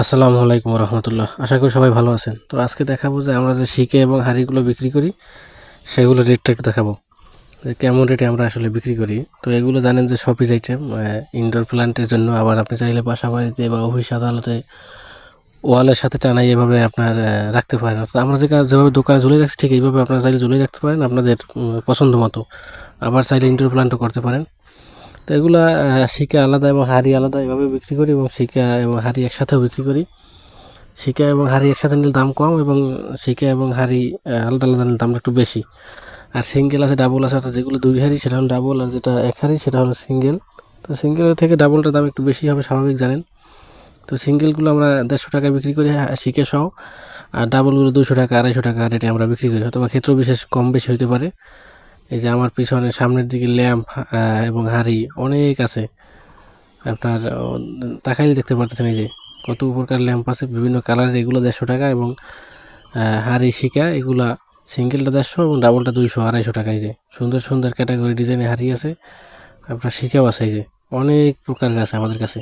আসসালামু আলাইকুম রহমতুল্লাহ আশা করি সবাই ভালো আছেন। তো আজকে দেখাবো যে আমরা যে শিখে এবং হাঁড়িগুলো বিক্রি করি, সেগুলো রেটটা একটু দেখাবো। যে কেমন রেটে আমরা আসলে বিক্রি করি। তো এগুলো জানেন যে শপিস আইটেম ইনডোর প্ল্যান্টের জন্য আবার আপনি চাইলে বাসা বাড়িতে বা অফিস আদালতে ওয়ালের সাথে টানাই এভাবে আপনার রাখতে পারেন। অর্থাৎ আমরা যে যেভাবে দোকানে ঝুলে রাখছি, ঠিক এইভাবে আপনারা চাইলে ঝুলে রাখতে পারেন আপনাদের পছন্দ মতো। আবার চাইলে ইনডোর প্ল্যান্টও করতে পারেন। তো এগুলা শিকা আলাদা এবং হাড়ি আলাদা এভাবে বিক্রি করি এবং শিকা এবং হাড়ি একসাথেও বিক্রি করি। শিকা এবং হাড়ি একসাথে নিলে দাম কম এবং শিকা এবং হাড়ি আলাদা আলাদা নিলে দামটা একটু বেশি। আর সিঙ্গেল আছে ডাবল আছে অর্থাৎ যেগুলো দুই হাড়ি সেটা হলো ডাবল আর যেটা এক হাড়ি সেটা হলো সিঙ্গেল। তো সিঙ্গেলের থেকে ডাবলটার দাম একটু বেশি হবে স্বাভাবিক জানেন। তো সিঙ্গেলগুলো আমরা দেড়শো টাকায় বিক্রি করি হ্যাঁ, শিকে সহ। আর ডাবলগুলো দুশো টাকা আড়াইশো টাকা রেটে আমরা বিক্রি করি হয়তো বা ক্ষেত্র বিশেষ কম বেশি হতে পারে। এই যে আমার পিছনে সামনের দিকে ল্যাম্প এবং হাড়ি অনেক আছে। আপনার তাকাইলে দেখতে পারতেছেন এই যে কত প্রকার ল্যাম্প আছে, বিভিন্ন কালারের, এগুলো দেড়শো টাকা এবং হাড়ি শিকা, এগুলা সিঙ্গেলটা দেড়শো এবং ডাবলটা দুইশো, আড়াইশো টাকা এই যে। সুন্দর সুন্দর ক্যাটাগরি ডিজাইনের হাড়ি আছে। আপনার শিকাও আছে এই যে। অনেক প্রকারের আছে আমাদের কাছে।